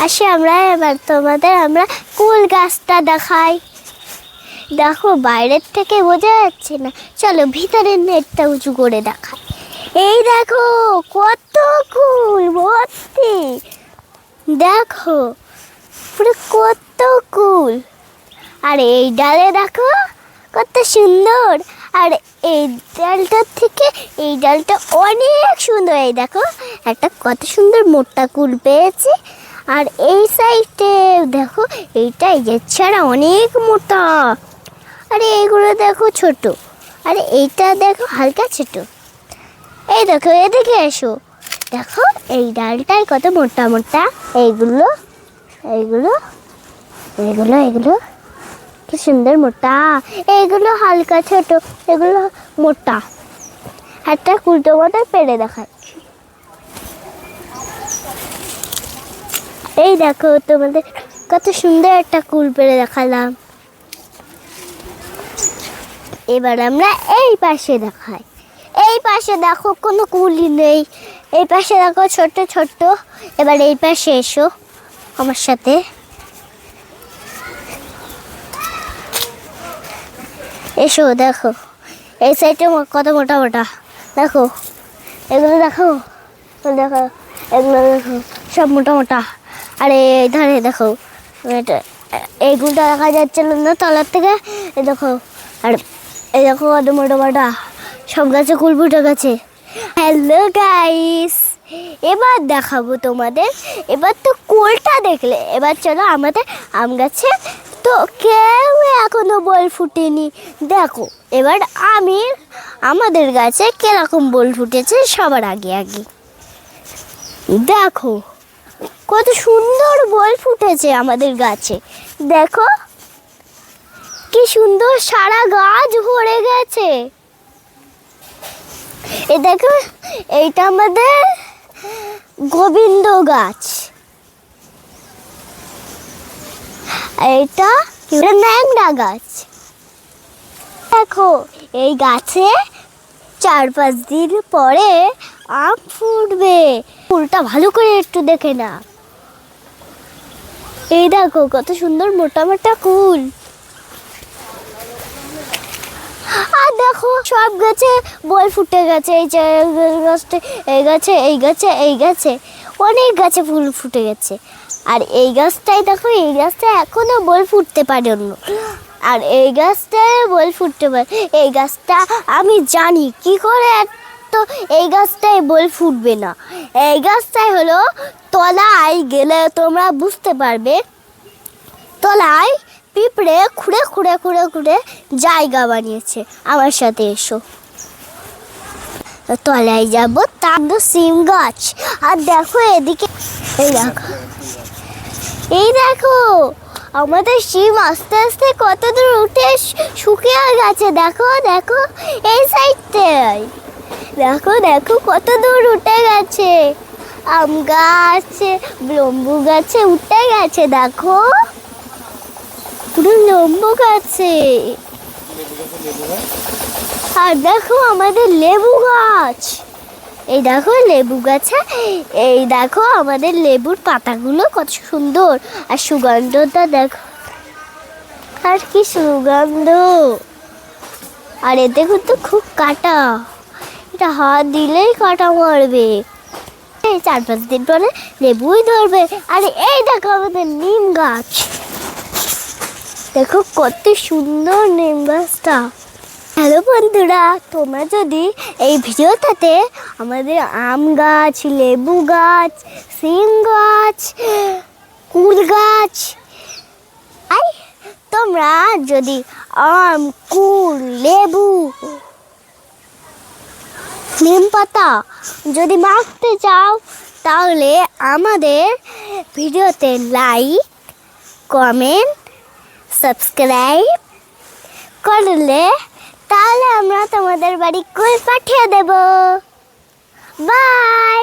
আসি আমরা, এবার তোমাদের আমরা কুল গাছটা দেখাই। দেখো, বাইরের থেকে বোঝা যাচ্ছে না। চলো ভিতরের নেটটা উঁচু করে দেখাই। এই দেখো, কত কুল ভর্তি। দেখো, পুরো কত কুল। আর এই ডালে দেখো, কত সুন্দর। আর এই ডালটার থেকে এই ডালটা অনেক সুন্দর। এই দেখো, একটা কত সুন্দর মোটা কুল পেয়েছে। আর এই সাইডে দেখো, এইটা এই ছাড়া অনেক মোটা। আরে এইগুলো দেখো ছোট। আরে এইটা দেখো হালকা ছোট। এই দেখো এদিকে এসো। দেখো, এই ডালটাই কত মোটা মোটা। এইগুলো এইগুলো এগুলো এগুলো কি সুন্দর মোটা। এগুলো হালকা ছোট, এগুলো মোটা। একটা কুলটো মতো পেরে দেখাচ্ছি। এই দেখো, তোমাদের কত সুন্দর একটা কুল পেরে দেখালাম। এবার আমরা এই পাশে দেখাই। এই পাশে দেখো, কোনো কুলি নেই। এই পাশে দেখো, ছোট ছোট। এবার এই পাশে এসো আমার সাথে। এসো, দেখো। এই সাইডে কত মোটা মোটা। দেখো। এগুলো দেখো। দেখো। এগুলো দেখো। সব মোটা মোটা। আরে, এই ধারে, দেখো। এটা এইগুলো দেখা যাচ্ছিল না তলার থেকে? এই দেখো। আর এই দেখো কত মোটা মোটা। সব গাছে কুল ফুটে গেছে। হ্যালো গাইস এবার দেখাবো তোমাদের। এবার তো কোলটা দেখলে। এবার চলো আমাদের আম গাছে তো কেউ এখনও বল ফুটেনি। দেখো, এবার আমি আমাদের গাছে কীরকম বল ফুটেছে সবার আগে আগে। দেখো, কত সুন্দর বল ফুটেছে আমাদের গাছে। দেখো, কি সুন্দর সারা গাছ ভরে গেছে। এ দেখো, এইটা আমাদের গোবিন্দ গাছ। এইটা ন্যাংরা গাছ। দেখো, এই গাছে চার পাঁচ দিন পরে আম ফুটবে। ফুলটা ভালো করে একটু দেখে না এই দেখো, কত সুন্দর মোটা মোটা কুল আর দেখো, সব গাছে বল ফুটে গেছে। এই গাছটা, এই গাছে এই গাছে এই গাছে। অনেক গাছে ফুল ফুটে গেছে। আর এই গাছটাই দেখো, এই গাছটা এখনও বল ফুটতে পারে অন্য। আর এই গাছটায় বল ফুটতে পারে। এই গাছটা আমি জানি, কি করে তো এই গাছটায় বল ফুটবে না? এই গাছটাই হলো তলায় গেলে তোমরা বুঝতে পারবে, তলায় পিঁপড়ে খুঁড়ে খুঁড়ে খুঁড়ে খুঁড়ে জায়গা বানিয়েছে। আমার সাথে এসো। তলায় যাব, তার সিম গাছ। আর দেখো এদিকে, এই দেখো এই দেখো, আমাদের শিম আস্তে আস্তে কত দূর উঠে শুকিয়ে গেছে। দেখো দেখো, এই সাইডটাই দেখো দেখো, কত দূর উঠে গেছে। আম গাছ লম্বু গাছে উঠে গেছে, দেখো। পুরো লম্বু গাছে। আর দেখো, আমাদের লেবু গাছ। এই দেখো লেবু গাছে, এই দেখো আমাদের লেবুর পাতাগুলো কত সুন্দর। আর সুগন্ধটা দেখো। আর কি সুগন্ধ। আর এতে কিন্তু খুব কাটা। এটা হাত দিলেই কাটা মারবে। এই চার পাঁচ দিন পরে লেবুই ধরবে। আর এই দেখো আমাদের নিম গাছ। দেখো কত সুন্দর নিম গাছটা। হ্যালো বন্ধুরা, তোমরা যদি এই ভিডিওটাতে আমাদের আম গাছ, লেবু গাছ সিম গাছ, কুল গাছ, আই, তোমরা যদি আম, কুল, লেবু, নিম পাতা যদি মাখতে চাও, তাহলে আমাদের ভিডিওতে লাইক, কমেন্ট, সাবস্ক্রাইব করলে তাহলে আমরা তোমাদের বাড়ি কুল পাঠিয়ে দেব। বাই!